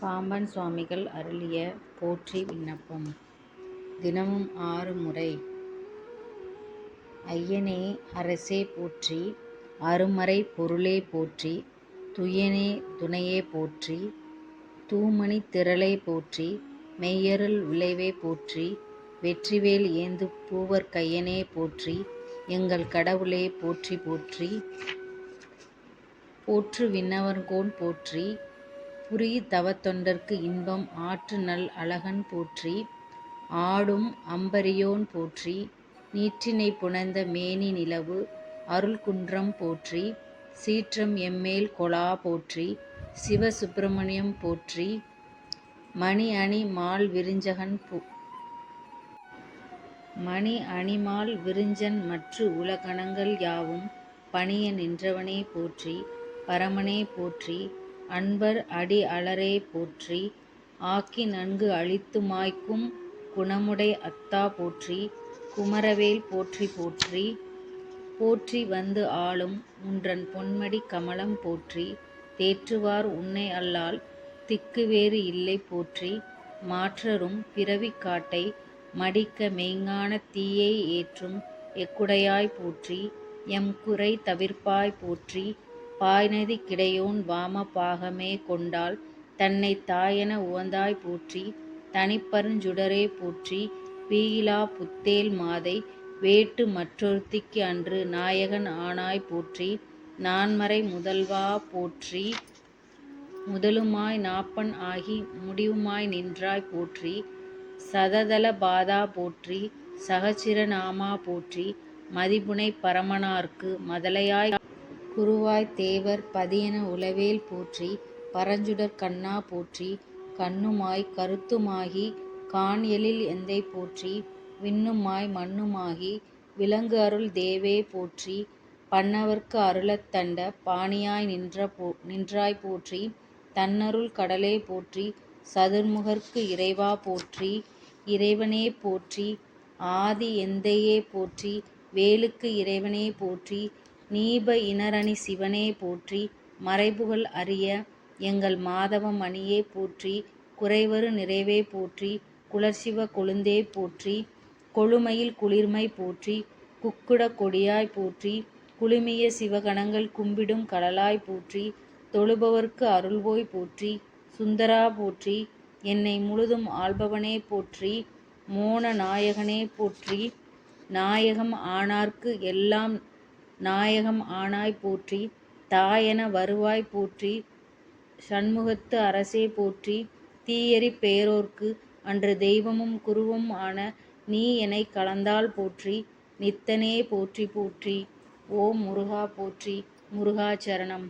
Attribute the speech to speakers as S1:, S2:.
S1: பாம்பன் சுவாமிகள் அருளிய போற்றி விண்ணப்பம். தினமும் ஆறு முறை. ஐயனே அரசே போற்றி. அருமறை பொருளே போற்றி. துயனே துணையே போற்றி. தூமணி திரளை போற்றி. மெய்யருள் விளைவே போற்றி. வெற்றிவேல் ஏந்து பூவர் கையனே போற்றி. எங்கள் கடவுளே போற்றி போற்றி. போற்று விண்ணவர்கோன் போற்றி. புரி தவத்தொண்டர்க்கு இன்பம் ஆற்று நல் அழகன் போற்றி ஆடும் அம்பரியோன் போற்றி நீற்றினை புனைந்த மேனி நிலவு அருள் குன்றம் போற்றி சீற்றம் எம்மேல் கொலா போற்றி சிவ சுப்பிரமணியம் போற்றி மணி அணி மால் விரிஞ்சகன் போ மணி அணிமால் விரிஞ்சன் மற்று உலகணங்கள் யாவும் பணிய நின்றவனே போற்றி பரமனே போற்றி அன்பர் அடி அலரே போற்றி ஆக்கி நன்கு அழித்து மாய்க்கும் குணமுடை அத்தா போற்றி குமரவேல் போற்றி போற்றி போற்றி வந்து ஆளும் உன்றன் பொன்மடி கமலம் போற்றி தேற்றுவார் உன்னை அல்லால் திக்கு வேறு இல்லை போற்றி மாற்றரும் பிறவி காட்டை மடிக்க மெய்ஞான தீயை ஏற்றும் எக்குடையாய் போற்றி எம் குறை தவிர்ப்பாய் போற்றி பாய்நதி கிடையோன் வாம பாகமே கொண்டால் தன்னை தாயென உவந்தாய் போற்றி தனிப்பருஞ்சுடரே போற்றி பீலா புத்தேல் மாதை வேட்டு மற்றொருத்திக்கு அன்று நாயகன் ஆனாய் போற்றி நான்மறை முதல்வா போற்றி முதலுமாய் நாப்பன் ஆகி முடிவுமாய் நின்றாய் போற்றி சததல பாதா போற்றி சகசிரநாமா போற்றி மதிபுனை பரமனார்க்கு மதலையாய் குருவாய் தேவர் பதியென உளவேல் போற்றி பரஞ்சுடர் கண்ணா போற்றி கண்ணுமாய் கருத்துமாகி கான் எந்தை போற்றி விண்ணுமாய் மண்ணுமாகி விலங்கு அருள் தேவே போற்றி பண்ணவர்க்கு அருளத் தண்ட பாணியாய் நின்ற போ நின்றாய் போற்றி தன்னருள் கடலே போற்றி சதுர்முகர்க்கு இறைவா போற்றி இறைவனே போற்றி ஆதி எந்தையே போற்றி வேலுக்கு இறைவனே போற்றி நீப இனரணி சிவனே போற்றி மறைபுகள் அறிய எங்கள் மாதவ மணியே போற்றி குறைவரு நிறைவே போற்றி குளர்சிவ கொழுந்தே போற்றி கொழுமையில் குளிர்மை போற்றி குக்குட கொடியாய் போற்றி குழுமிய சிவகணங்கள் கும்பிடும் கடலாய் போற்றி தொழுபவர்க்கு அருள்வோய் போற்றி சுந்தரா போற்றி என்னை முழுதும் ஆள்பவனே போற்றி மோன நாயகனே போற்றி நாயகம் ஆனார்க்கு எல்லாம் நாயகம் ஆனாய் போற்றி தாயென வருவாய் போற்றி சண்முகத்து அரசே போற்றி தீயரி பேரோர்க்கு அன்று தெய்வமும் குருவும் ஆன நீ என்னை கலந்தால் போற்றி நித்தனே போற்றி போற்றி ஓம் முருகா போற்றி முருகாச்சரணம்